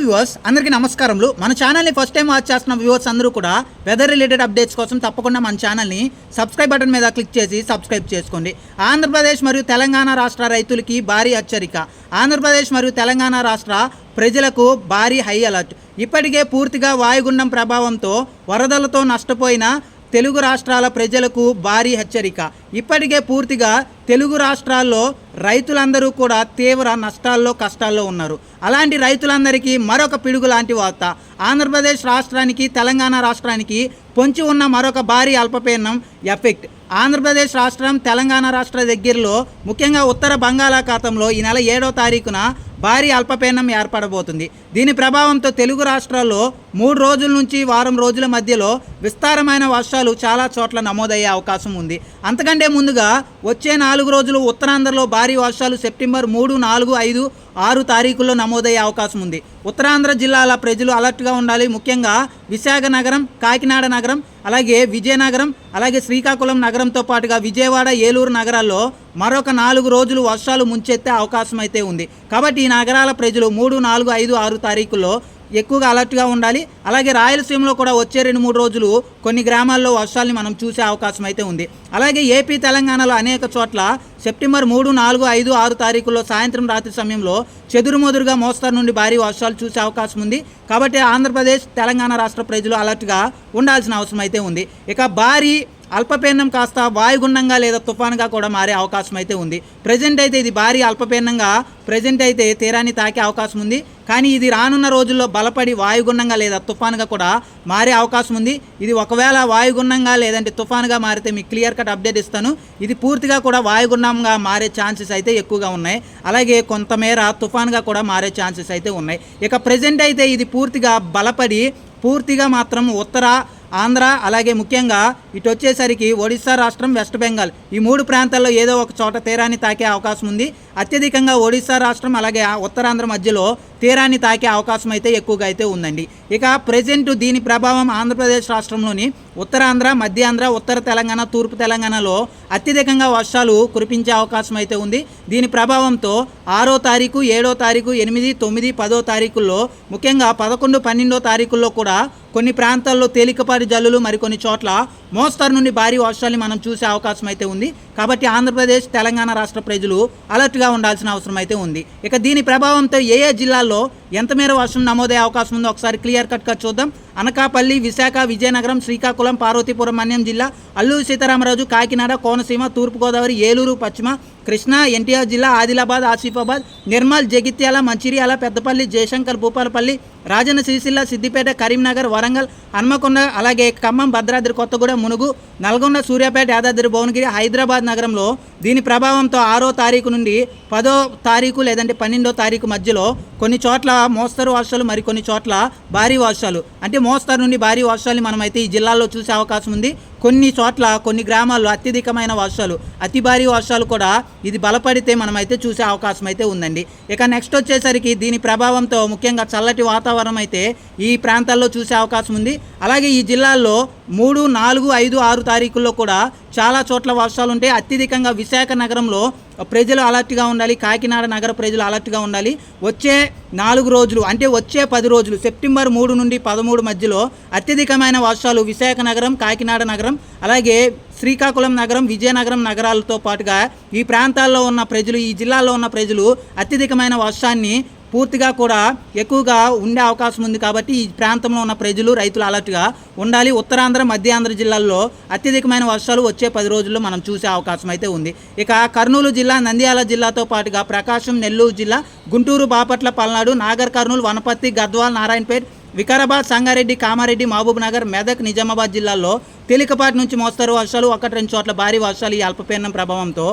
Viewers అందరికీ నమస్కారములు. మన ఛానల్ని ఫస్ట్ టైం వాచ్ చేస్తున్న వ్యూవర్స్ అందరూ కూడా వెదర్ రిలేటెడ్ అప్డేట్స్ కోసం తప్పకుండా మన ఛానల్ని సబ్స్క్రైబ్ బటన్ మీద క్లిక్ చేసి సబ్స్క్రైబ్ చేసుకోండి. ఆంధ్రప్రదేశ్ మరియు తెలంగాణ రాష్ట్ర రైతులకి భారీ హెచ్చరిక. ఆంధ్రప్రదేశ్ మరియు తెలంగాణ రాష్ట్ర ప్రజలకు భారీ హై అలర్ట్ ఇప్పటికే పూర్తిగా వాయుగుండం ప్రభావంతో వరదలతో నష్టపోయిన తెలుగు రాష్ట్రాల ప్రజలకు భారీ హెచ్చరిక. ఇప్పటికే పూర్తిగా తెలుగు రాష్ట్రాల్లో రైతులందరూ కూడా తీవ్ర నష్టాల్లో కష్టాల్లో ఉన్నారు. అలాంటి రైతులందరికీ మరొక పిడుగు లాంటి వార్త. ఆంధ్రప్రదేశ్ రాష్ట్రానికి తెలంగాణ రాష్ట్రానికి పొంచి ఉన్న మరొక భారీ అల్పపీడనం ఎఫెక్ట్. ఆంధ్రప్రదేశ్ రాష్ట్రం తెలంగాణ రాష్ట్ర దగ్గరలో ముఖ్యంగా ఉత్తర బంగాళాఖాతంలో ఈ నెల ఏడో తారీఖున భారీ అల్పపీడనం ఏర్పడబోతుంది. దీని ప్రభావంతో తెలుగు రాష్ట్రాల్లో మూడు రోజుల నుంచి వారం రోజుల మధ్యలో విస్తారమైన వర్షాలు చాలా చోట్ల నమోదయ్యే అవకాశం ఉంది. అంతకంటే ముందుగా వచ్చే నాలుగు రోజులు ఉత్తరాంధ్రలో భారీ వర్షాలు సెప్టెంబర్ మూడు నాలుగు ఐదు ఆరు తారీఖుల్లో నమోదయ్యే అవకాశం ఉంది. ఉత్తరాంధ్ర జిల్లాల ప్రజలు అలర్ట్గా ఉండాలి. ముఖ్యంగా విశాఖ నగరం కాకినాడ నగరం అలాగే విజయనగరం అలాగే శ్రీకాకుళం నగరంతో పాటుగా విజయవాడ ఏలూరు నగరాల్లో మరొక నాలుగు రోజులు వర్షాలు ముంచెత్తే అవకాశం అయితే ఉంది. కాబట్టి ఈ నగరాల ప్రజలు మూడు నాలుగు ఐదు ఆరు తారీఖుల్లో ఎక్కువగా అలర్ట్గా ఉండాలి. అలాగే రాయలసీమలో కూడా వచ్చే రెండు మూడు రోజులు కొన్ని గ్రామాల్లో వర్షాలని మనం చూసే అవకాశం అయితే ఉంది. అలాగే ఏపీ తెలంగాణలో అనేక చోట్ల సెప్టెంబర్ మూడు నాలుగు ఐదు ఆరు తారీఖుల్లో సాయంత్రం రాత్రి సమయంలో చెదురుమదురుగా మోస్తారు నుండి భారీ వర్షాలు చూసే అవకాశం ఉంది. కాబట్టి ఆంధ్రప్రదేశ్ తెలంగాణ రాష్ట్ర ప్రజలు అలర్ట్గా ఉండాల్సిన అవసరం అయితే ఉంది. ఇక భారీ అల్పపీడనం కాస్త వాయుగుండంగా లేదా తుఫానుగా కూడా మారే అవకాశం అయితే ఉంది. ప్రజెంట్ అయితే ఇది భారీ అల్పపీడనంగా ప్రజెంట్ అయితే తీరాన్ని తాకే అవకాశం ఉంది. కానీ ఇది రానున్న రోజుల్లో బలపడి వాయుగుండంగా లేదా తుఫానుగా కూడా మారే అవకాశం ఉంది. ఇది ఒకవేళ వాయుగుండంగా లేదంటే తుఫానుగా మారితే మీకు క్లియర్ కట్ అప్డేట్ ఇస్తాను. ఇది పూర్తిగా కూడా వాయుగుండంగా మారే ఛాన్సెస్ అయితే ఎక్కువగా ఉన్నాయి. అలాగే కొంతమేర తుఫాన్గా కూడా మారే ఛాన్సెస్ అయితే ఉన్నాయి. ఇక ప్రజెంట్ అయితే ఇది పూర్తిగా బలపడి పూర్తిగా మాత్రం ఉత్తర ఆంధ్ర అలాగే ముఖ్యంగా ఇటు వచ్చేసరికి ఒడిశా రాష్ట్రం వెస్ట్ బెంగాల్. ఈ మూడు ప్రాంతాల్లో ఏదో ఒక చోట తీరాన్ని తాకే అవకాశం ఉంది. అత్యధికంగా ఒడిశా రాష్ట్రం అలాగే ఉత్తరాంధ్ర మధ్యలో తీరాన్ని తాకే అవకాశం అయితే ఎక్కువగా అయితే ఉందండి. ఇక ప్రజెంట్ దీని ప్రభావం ఆంధ్రప్రదేశ్ రాష్ట్రంలోని ఉత్తరాంధ్ర మధ్యాంధ్ర ఉత్తర తెలంగాణ తూర్పు తెలంగాణలో అత్యధికంగా వర్షాలు కురిపించే అవకాశం అయితే ఉంది. దీని ప్రభావంతో ఆరో తారీఖు ఏడో తారీఖు ఎనిమిది తొమ్మిది పదో తారీఖుల్లో ముఖ్యంగా పదకొండు పన్నెండో తారీఖుల్లో కూడా కొన్ని ప్రాంతాల్లో తేలికపాటి జల్లులు మరికొన్ని చోట్ల మోస్తరు నుండి భారీ వర్షాలని మనం చూసే అవకాశం అయితే ఉంది. కాబట్టి ఆంధ్రప్రదేశ్ తెలంగాణ రాష్ట్ర ప్రజలు అలర్ట్గా ఉండాల్సిన అవసరం అయితే ఉంది. ఇక దీని ప్రభావంతో ఏ ఏ జిల్లాల్లో ఎంత మేర వర్షం నమోదయ్యే అవకాశం ఉందో ఒకసారి క్లియర్ కట్గా చూద్దాం. అనకాపల్లి విశాఖ విజయనగరం శ్రీకాకుళం పార్వతీపురం మన్యం జిల్లా అల్లూరు సీతారామరాజు కాకినాడ కోనసీమ తూర్పుగోదావరి ఏలూరు పశ్చిమ కృష్ణా ఎన్టీఆర్ జిల్లా ఆదిలాబాద్ ఆసిఫాబాద్ నిర్మల్ జగిత్యాల మంచిర్యాల పెద్దపల్లి జయశంకర్ భూపాలపల్లి రాజన్న సిరిసిల్ల సిద్దిపేట కరీంనగర్ వరంగల్ హన్మకొండ అలాగే ఖమ్మం భద్రాద్రి కొత్తగూడెం మునుగు నల్గొండ సూర్యాపేట యాదాద్రి భువనగిరి హైదరాబాద్ నగరంలో దీని ప్రభావంతో ఆరో తారీఖు నుండి పదో తారీఖు లేదంటే పన్నెండో తారీఖు మధ్యలో కొన్ని చోట్ల మోస్తరు వర్షాలు మరికొన్ని చోట్ల భారీ వర్షాలు. అంటే మోస్తరు నుండి భారీ వర్షాలు మనమైతే ఈ జిల్లాలో చూసే అవకాశం ఉంది. కొన్ని చోట్ల కొన్ని గ్రామాల్లో అత్యధికమైన వర్షాలు అతి భారీ వర్షాలు కూడా ఇది బలపడితే మనమైతే చూసే అవకాశం అయితే ఉందండి. ఇక నెక్స్ట్ వచ్చేసరికి దీని ప్రభావంతో ముఖ్యంగా చల్లటి వాతావరణం అయితే ఈ ప్రాంతాల్లో చూసే అవకాశం ఉంది. అలాగే ఈ జిల్లాల్లో మూడు నాలుగు ఐదు ఆరు తారీఖుల్లో కూడా చాలా చోట్ల వర్షాలు ఉంటాయి. అత్యధికంగా విశాఖ నగరంలో ప్రజలు అలర్ట్గా ఉండాలి. కాకినాడ నగర ప్రజలు అలర్ట్గా ఉండాలి. వచ్చే నాలుగు రోజులు అంటే వచ్చే పది రోజులు సెప్టెంబర్ మూడు నుండి పదమూడు మధ్యలో అత్యధికమైన వర్షాలు విశాఖ నగరం కాకినాడ నగరం అలాగే శ్రీకాకుళం నగరం విజయనగరం నగరాలతో పాటుగా ఈ ప్రాంతాల్లో ఉన్న ప్రజలు ఈ జిల్లాలో ఉన్న ప్రజలు అత్యధికమైన వర్షాన్ని పూర్తిగా కూడా ఎక్కువగా ఉండే అవకాశం ఉంది కాబట్టి ఈ ప్రాంతంలో ఉన్న ప్రజలు రైతులు అలర్ట్గా ఉండాలి. ఉత్తరాంధ్ర మధ్యాంధ్ర జిల్లాల్లో అత్యధికమైన వర్షాలు వచ్చే పది రోజుల్లో మనం చూసే అవకాశం అయితే ఉంది. ఇక కర్నూలు జిల్లా నంద్యాల జిల్లాతో పాటుగా ప్రకాశం నెల్లూరు జిల్లా గుంటూరు బాపట్ల పల్నాడు నాగర్ కర్నూలు వనపర్తి గద్వాల్ నారాయణపేట్ వికారాబాద్ సంగారెడ్డి కామారెడ్డి మహబూబ్ నగర్ మెదక్ నిజామాబాద్ జిల్లాల్లో తేలికపాటి నుంచి మోస్తారు వర్షాలు ఒకటి రెండు చోట్ల భారీ వర్షాలు ఈ అల్పపీడనం ప్రభావంతో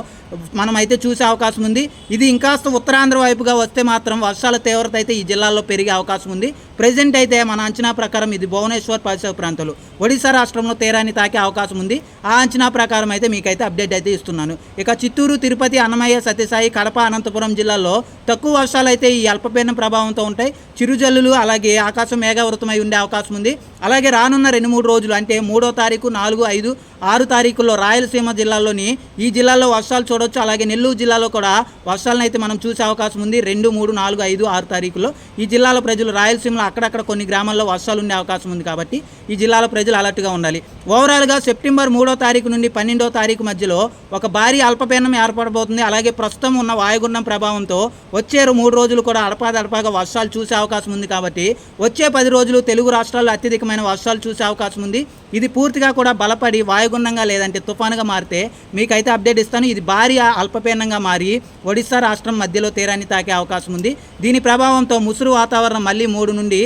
మనం అయితే చూసే అవకాశం ఉంది. ఇది ఇంకాస్త ఉత్తరాంధ్ర వైపుగా వస్తే మాత్రం వర్షాల తీవ్రత అయితే ఈ జిల్లాల్లో పెరిగే అవకాశం ఉంది. ప్రజెంట్ అయితే మన అంచనా ప్రకారం ఇది భువనేశ్వర్ పరిసర ప్రాంతాలు. ఒడిశా రాష్ట్రంలో తీరాన్ని తాకే అవకాశం ఉంది. ఆ అంచనా ప్రకారం అయితే మీకైతే అప్డేట్ అయితే ఇస్తున్నాను. ఇక చిత్తూరు తిరుపతి అన్నమయ్య సత్యసాయి కడప అనంతపురం జిల్లాల్లో తక్కువ వర్షాలు అయితే ఈ అల్పపీడనం ప్రభావంతో ఉంటాయి. చిరుజల్లులు అలాగే ఆకాశం మేఘావృతమై ఉండే అవకాశం ఉంది. అలాగే రానున్న రెండు మూడు రోజులు అంటే మూడో తారీఖు నాలుగు ఐదు ఆరు తారీఖుల్లో రాయలసీమ జిల్లాలోని ఈ జిల్లాలో వర్షాలు చూడొచ్చు. అలాగే నెల్లూరు జిల్లాలో కూడా వర్షాలను అయితే మనం చూసే అవకాశం ఉంది. రెండు మూడు నాలుగు ఐదు ఆరు తారీఖుల్లో ఈ జిల్లాలో ప్రజలు రాయలసీమలో అక్కడక్కడ కొన్ని గ్రామాల్లో వర్షాలు ఉండే అవకాశం ఉంది కాబట్టి ఈ జిల్లాలో ప్రజలు అలర్ట్గా ఉండాలి. ఓవరాల్గా సెప్టెంబర్ మూడో తారీఖు నుండి పన్నెండో తారీఖు మధ్యలో ఒక భారీ అల్పపీడనం ఏర్పడబోతుంది. అలాగే ప్రస్తుతం ఉన్న వాయుగుండం ప్రభావంతో వచ్చే మూడు రోజులు కూడా అడపాదడపాగా వర్షాలు చూసే అవకాశం ఉంది కాబట్టి వచ్చే పది రోజులు తెలుగు రాష్ట్రాల్లో అత్యధికమైన వర్షాలు చూసే అవకాశం ఉంది. ఇది పూర్తిగా కూడా బలపడి వాయు వాయుగుండంగా లేదంటే తుఫానుగా మారితే మీకైతే అప్డేట్ ఇస్తాను. ఇది భారీ అల్పపీడనంగా మారి ఒడిశా రాష్ట్రం మధ్యలో తీరాన్ని తాకే అవకాశం ఉంది. దీని ప్రభావంతో ముసురు వాతావరణం మళ్ళీ మూడు నుండి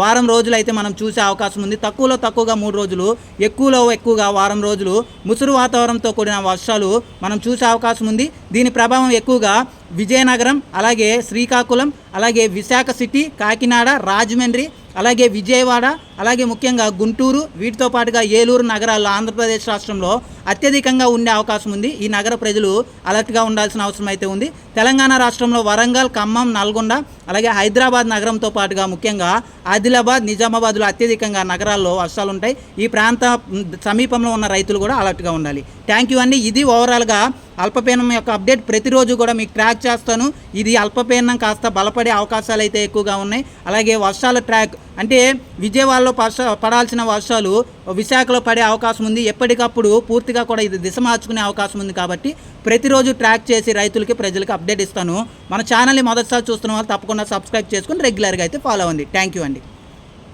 వారం రోజులు అయితే మనం చూసే అవకాశం ఉంది. తక్కువలో తక్కువగా మూడు రోజులు ఎక్కువలో ఎక్కువగా వారం రోజులు ముసురు వాతావరణంతో కూడిన వర్షాలు మనం చూసే అవకాశం ఉంది. దీని ప్రభావం ఎక్కువగా విజయనగరం అలాగే శ్రీకాకుళం అలాగే విశాఖ సిటీ కాకినాడ రాజమండ్రి అలాగే విజయవాడ అలాగే ముఖ్యంగా గుంటూరు వీటితో పాటుగా ఏలూరు నగరాల్లో ఆంధ్రప్రదేశ్ రాష్ట్రంలో అత్యధికంగా ఉండే అవకాశం ఉంది. ఈ నగర ప్రజలు అలర్ట్గా ఉండాల్సిన అవసరం అయితే ఉంది. తెలంగాణ రాష్ట్రంలో వరంగల్ ఖమ్మం నల్గొండ అలాగే హైదరాబాద్ నగరంతో పాటుగా ముఖ్యంగా ఆదిలాబాద్ నిజామాబాద్లో అత్యధికంగా నగరాల్లో వర్షాలు ఉంటాయి. ఈ ప్రాంత సమీపంలో ఉన్న రైతులు కూడా అలర్ట్గా ఉండాలి. థ్యాంక్ యూ అండి. ఇది ఓవరాల్గా అల్పపీడనం యొక్క అప్డేట్. ప్రతిరోజు కూడా మీకు ట్రాక్ చేస్తాను. ఇది అల్పపీడనం కాస్త బలపడే అవకాశాలు అయితే ఎక్కువగా ఉన్నాయి. అలాగే వర్షాల ట్రాక్ అంటే విజయవాడలో వర్ష పడాల్సిన వర్షాలు విశాఖలో పడే అవకాశం ఉంది. ఎప్పటికప్పుడు పూర్తిగా కూడా ఇది దిశ మార్చుకునే అవకాశం ఉంది కాబట్టి ప్రతిరోజు ట్రాక్ చేసి రైతులకి ప్రజలకి అప్డేట్ ఇస్తాను. మన ఛానల్ని మొదటిసారి చూస్తున్న వాళ్ళు తప్పకుండా సబ్స్క్రైబ్ చేసుకుని రెగ్యులర్గా అయితే ఫాలో అవ్వండి. థ్యాంక్ యూ అండి.